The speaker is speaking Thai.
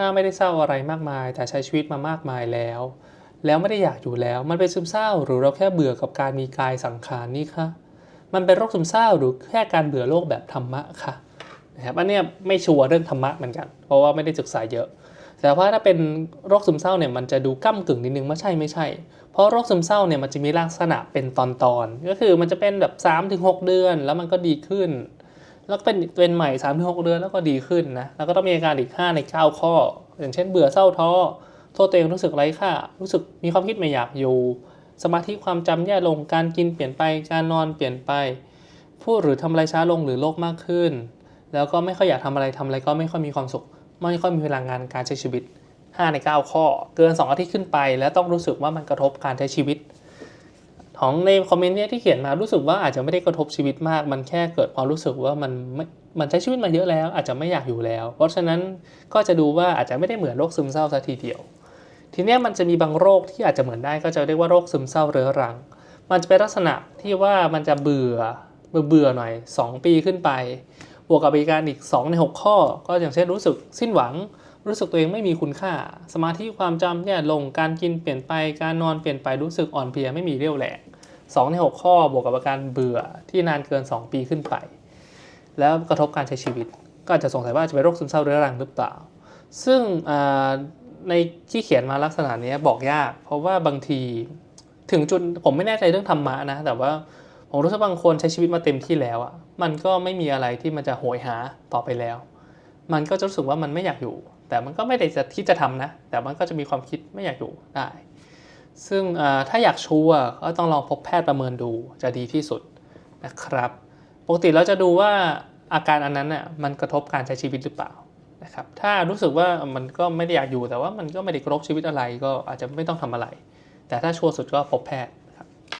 ถ้าไม่ได้เศร้าอะไรมากมาย แต่ใช้ชีวิตมามากมายแล้ว แล้วไม่ได้อยากอยู่แล้ว มันเป็นซึมเศร้าหรือเราแค่เบื่อกับการมีกายสังขารนี่คะมันเป็นโรคซึมเศร้าหรือแค่การเบื่อโลกแบบธรรมะค่ะนะครับอันนี้ไม่ชัวร์เรื่องธรรมะเหมือนกัน เพราะว่าไม่ได้ศึกษาเยอะ แต่ว่าถ้าเป็นโรคซึมเศร้าเนี่ยมันจะดูก้ากึ่งนิดนึงไม่ใช่ไม่ใช่ เพราะโรคซึมเศร้าเนี่ยมันจะมีลักษณะเป็นตอนๆ ก็คือมันจะเป็นแบบ3-6 เดือน แล้วมันก็ดีขึ้น แล้วก็เป็นเป็นใหม่3าถึงหเดือนแล้วก็ดีขึ้นนะแล้วก็ต้องมีอาการอีก 5 ใน 9 ข้อ อย่างเช่นเบื่อเศร้าท้อโทษตัวเองรู้สึกไร้ค่า รู้สึกมีความคิดไม่อยากอยู่ สมาธิความจำแย่ลงการกินเปลี่ยนไปการนอนเปลี่ยนไป พูดหรือทำอะไรช้าลงหรือโลกมากขึ้น แล้วก็ไม่ค่อยอยากทำอะไรทำอะไรก็ไม่ค่อยมีความสุข ไม่ค่อยมีพลังงานการใช้ชีวิต 5 ใน 9 ข้อ เกิน 2 อาทิตย์ขึ้นไป แล้วต้องรู้สึกว่ามันกระทบการใช้ชีวิต ของในคอมเมนต์เนี่ยที่เขียนมารู้สึกว่าอาจจะไม่ได้กระทบชีวิตมาก มันแค่เกิดความรู้สึกว่ามันไม่มันใช้ชีวิตมาเยอะแล้ว อาจจะไม่อยากอยู่แล้ว เพราะฉะนั้นก็จะดูว่าอาจจะไม่ได้เหมือนโรคซึมเศร้าซะทีเดียว ทีเนี้ยมันจะมีบางโรคที่อาจจะเหมือนได้ก็จะเรียกว่าโรคซึมเศร้าเรื้อรัง มันจะเป็นลักษณะที่ว่ามันจะเบื่อเบื่อเบื่อหน่อย 2 ปีขึ้นไป บวกกับอีกการอีก 2 ใน 6 ข้อ ก็อย่างเช่นรู้สึกสิ้นหวัง รู้สึกตัวเองไม่มีคุณค่า สมาธิความจำแย่ลงการกินเปลี่ยนไปการนอนเปลี่ยนไปรู้สึกอ่อนเพลียไม่มีเรี่ยวแรง2ใน6ข้อบวกกับอาการเบื่อที่นานเกิน 2 ปีขึ้นไป แล้วกระทบการใช้ชีวิต ก็อาจจะสงสัยว่าจะเป็นโรคซึมเศร้าเรื้อรังหรือเปล่า ซึ่งในที่เขียนมาลักษณะนี้บอกยาก เพราะว่าบางทีถึงจุดผมไม่แน่ใจเรื่องธรรมะนะ แต่ว่าผมรู้สึกบางคนใช้ชีวิตมาเต็มที่แล้วอะ่ะมันก็ไม่มีอะไรที่มันจะโหยหาต่อไปแล้ว มันก็จะรู้สึกว่ามันไม่อยากอยู่ แต่มันก็ไม่ได้จะที่จะทำนะ แต่มันก็จะมีความคิดไม่อยากอยู่ได้ ซึ่งถ้าอยากชัวร์ก็ต้องลองพบแพทย์ประเมินดูจะดีที่สุดนะครับปกติเราจะดูว่าอาการอันนั้นน่ะมันกระทบการใช้ชีวิตหรือเปล่านะครับถ้ารู้สึกว่ามันก็ไม่ได้อยากอยู่แต่ว่ามันก็ไม่ได้กระทบชีวิตอะไรก็อาจจะไม่ต้องทำอะไร แต่ถ้าชัวร์สุดก็พบแพทย์